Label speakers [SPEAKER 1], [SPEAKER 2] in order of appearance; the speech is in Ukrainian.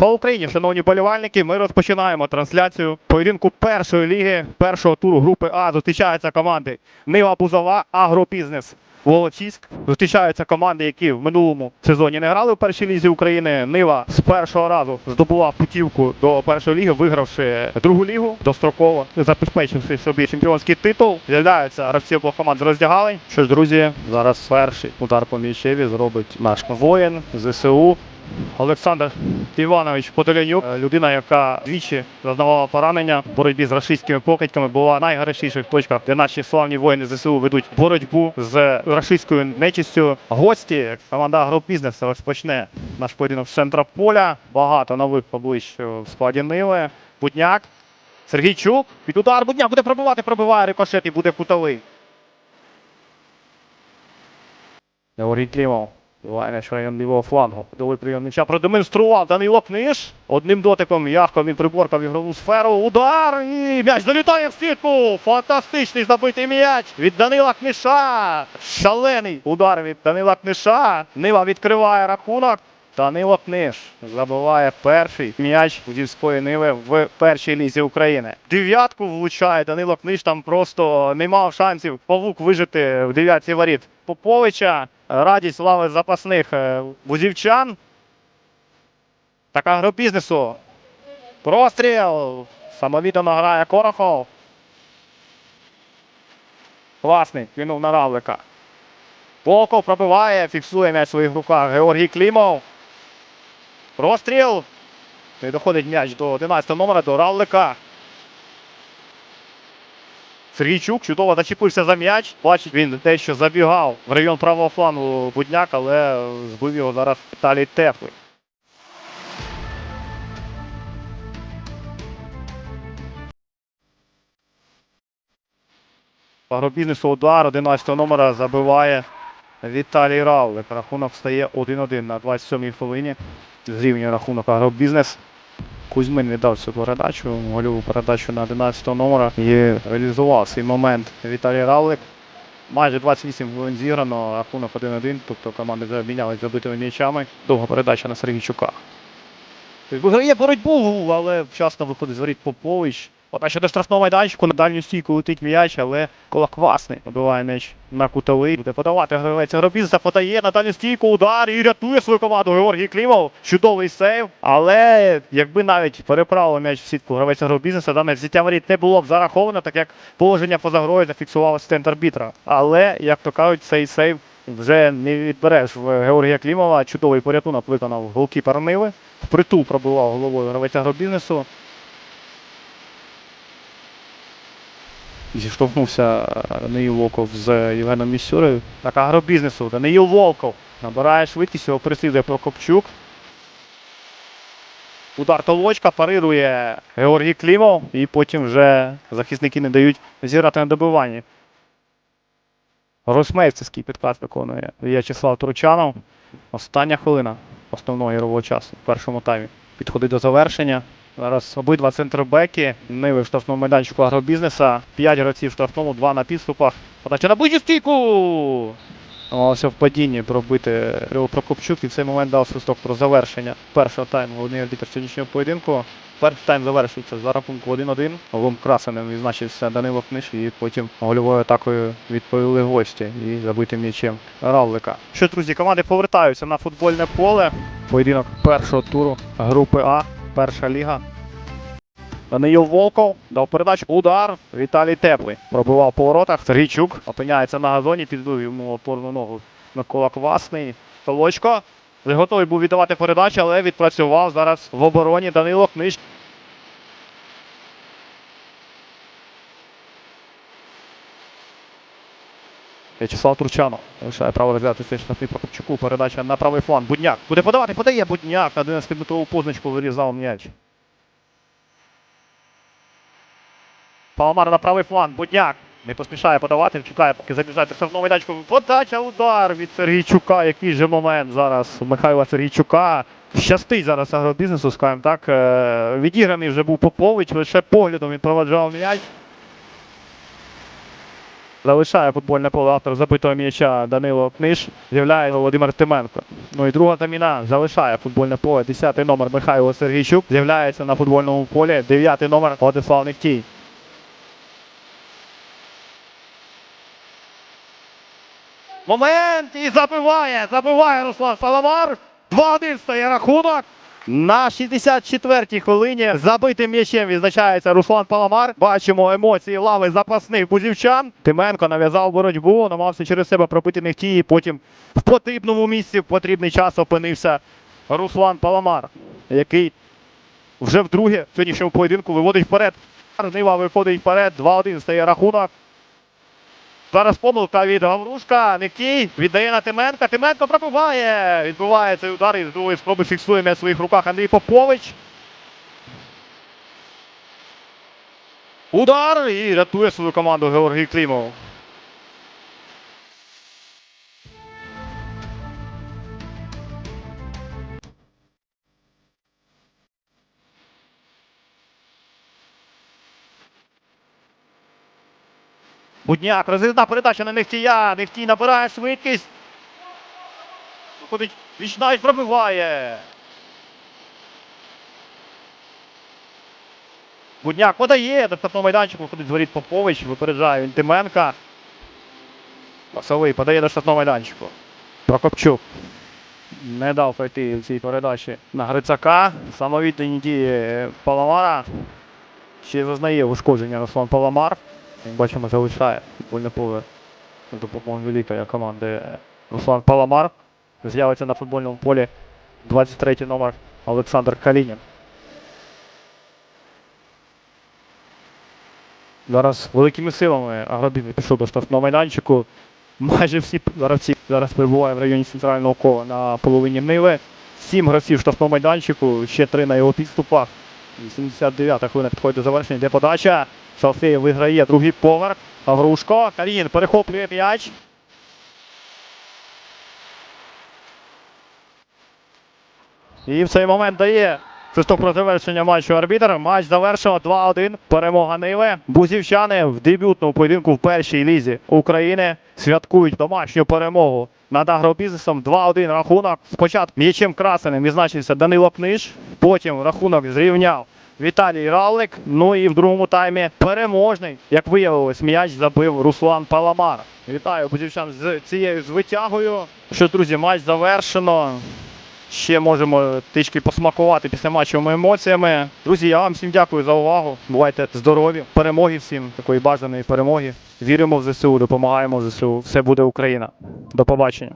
[SPEAKER 1] Слава Україні, шановні болівальники. Ми розпочинаємо трансляцію поєдинку першої ліги першого туру групи А. Зустрічаються команди Нива Бузова, Агробізнес. Волочиськ зустрічаються команди, які в минулому сезоні не грали в першій лізі України. Нива з першого разу здобула путівку до першої ліги, вигравши другу лігу достроково, забезпечивши собі чемпіонський титул. З'являються гравці обох команд з роздягалень. Що ж, друзі, зараз перший удар по м'ячеві зробить наш воїн ЗСУ. Олександр Іванович Потолянюк, е, людина, яка двічі зазнавала поранення в боротьбі з рашистськими покидьками, була в найгарячіших точках, де наші славні воїни ЗСУ ведуть боротьбу з рашистською нечистю. Гості команда Агробізнес розпочне наш поєдинок з центра поля. Багато нових поближче в складі Ниви. Будняк. Сергійчук. Під удар Будняк буде пробивати, пробиває рикошет і буде кутовий. Клімов. Буває м'яч в район лівого флангу. Доволі прийом м'яча продемонстрував Данило Книж. Одним дотиком м'яко він приборкав ігрову сферу. Удар і м'яч залітає в сітку. Фантастичний забитий м'яч від Данила Книша. Шалений удар від Данила Книша. Нива відкриває рахунок. Данило Книж забиває перший м'яч Удівської Ниви в першій лізі України. Дев'ятку влучає Данило Книж. Там просто не мав шансів павук вижити в дев'ятці воріт Поповича. Радість лави запасних е, бузівчан. Так агробізнесу. Простріл. Самовіддано грає Корохов. Класний. Кинув на равлика. Волков пробиває, фіксує м'яч в своїх руках. Георгій Клімов. Простріл. Не доходить м'яч до 11 номера, до равлика. Сергійчук чудово зачепився за м'яч. Бачить він те, що забігав в район правого флангу Будняк, але збив його зараз Віталій Теплий. Агробізнесу удар 11 номера забиває Віталій Равлик. Рахунок стає 1-1 на 27-й хвилині. Зрівнює рахунок агробізнес. Кузьмин віддав цю передачу, гольову передачу на 11 номера і реалізував свій момент Віталій Равлик. Майже 28 хвилин зіграно, рахунок 1-1, тобто команди вже обмінялися забитими м'ячами. Довга передача на Сергійчука. Виграє боротьбу, але вчасно виходить з воріт Попович. Подача до штрафного майданчику, на дальню стійку летить м'яч, але Колоквасний побиває м'яч на кутовий. Буде подавати гравець Гробіза, подає на дальню стійку, удар і рятує свою команду Георгій Клімов. Чудовий сейв. Але якби навіть переправив м'яч в сітку гравець Агробізнеса, дане взяття воріт не було б зараховано, так як положення поза грою зафіксував асистент арбітра. Але, як то кажуть, цей сейв вже не відбереш в Георгія Клімова. Чудовий порятунок виконав голкіпер Ниви. Впритул пробивав головою гравець агробізнесу. Зіштовхнувся Даниїл Волков з Євгеном Місюрою. Так, агробізнесу. Даниїл Волков набирає швидкість, його прислідує Прокопчук. Удар толочка, парирує Георгій Клімов, і потім вже захисники не дають зіграти на добиванні. Росмейцевський підкат виконує В'ячеслав Турчанов. Остання хвилина основного ігрового часу в першому таймі. Підходить до завершення. Зараз обидва центробеки. Ниви в штрафному майданчику агробізнеса. П'ять гравців штрафному, два на підступах. Подача на ближню стійку! Намагалося в падінні пробити Криво Прокопчук і в цей момент дав свисток про завершення першого тайму. Головний арбітр сьогоднішнього поєдинку. Перший тайм завершується за рахунку 1-1. Голом красеним відзначився Данило Книж і потім гольовою атакою відповіли гості і забитим м'ячем Равлика. Що, друзі, команди повертаються на футбольне поле. Поєдинок першого туру групи А, перша ліга. Даниїл Волков дав передачу. Удар. Віталій Теплий. Пробивав по воротах. Сергійчук опиняється на газоні, підбив йому опорну ногу Микола Квасний. Толочко. Готовий був віддавати передачу, але відпрацював зараз в обороні Данило Книж. В'ячеслав Турчанов лишає право розглядати цей штрафний Прокопчуку. Передача на правий фланг. Будняк. Буде подавати, подає Будняк. На 11-метрову позначку вирізав м'яч. Паламар на правий фланг. Будняк. Не поспішає подавати, чекає, поки забіжать штрафного майданчику. Подача, удар від Сергійчука. Який же момент зараз Михайла Сергійчука. Щастить зараз агробізнесу, скажімо так. Е, Відіграний вже був Попович, лише поглядом він проваджав м'яч. Залишає футбольне поле автор забитого м'яча Данило Книж. З'являється Володимир Тименко. Ну і друга заміна залишає футбольне поле. Десятий номер Михайло Сергійчук. З'являється на футбольному полі. Дев'ятий номер Владислав Нехтій. Момент і забиває, забиває Руслан Саламар. 2-1 стає рахунок. На 64-й хвилині забитим м'ячем відзначається Руслан Паламар. Бачимо емоції лави запасних бузівчан. Тименко нав'язав боротьбу, намагався через себе пробити нехті, і потім в потрібному місці в потрібний час опинився Руслан Паламар, який вже вдруге в сьогоднішньому поєдинку виводить вперед. Нива виходить вперед, 2-1 стає рахунок. Зараз помилка від Гаврушка. Нехтій віддає на Тименка. Тименко пробиває. Відбуває цей удар і з другої спроби фіксує м'яч в своїх руках Андрій Попович. Удар і рятує свою команду Георгій Клімов. Будняк, розрізна передача на Нехтія. Нехтій набирає швидкість. Виходить, Вічнавіч пробиває. Будняк подає до штрафного майданчику, виходить з Попович, випереджає він Тименка. Пасовий подає до штрафного майданчику. Прокопчук. Не дав пройти в цій передачі на Грицака. Самовіддані дії Паламара. Ще зазнає ушкодження Руслан Паламар. Бачимо, залишає футбольне поле за допомогою великої команди Руслан Паламар. З'явиться на футбольному полі 23 номер Олександр Калінін. Зараз великими силами Агробін пішов до штрафного майданчику. Майже всі гравці зараз перебувають в районі центрального кола на половині Ниви. Сім гравців в штрафному майданчику, ще три на його підступах. 89-та хвилина підходить до завершення, йде подача. Шалфеєв виграє другий поверх. Гаврушко. Калінін перехоплює м'яч. І в цей момент дає свисток про завершення матчу арбітр. Матч завершено 2-1. Перемога Ниви. Бузівчани в дебютному поєдинку в першій лізі України святкують домашню перемогу над агробізнесом 2-1 рахунок. Спочатку м'ячем красеним відзначився Данило Книж, потім рахунок зрівняв Віталій Равлик. Ну і в другому таймі переможний, як виявилось, м'яч забив Руслан Паламар. Вітаю бузівчан з цією звитягою. Що, друзі, матч завершено. Ще можемо трішки посмакувати після матчовими емоціями. Друзі, я вам всім дякую за увагу. Бувайте здорові, перемоги всім, такої бажаної перемоги. Віримо в ЗСУ, допомагаємо ЗСУ. Все буде Україна. До побачення.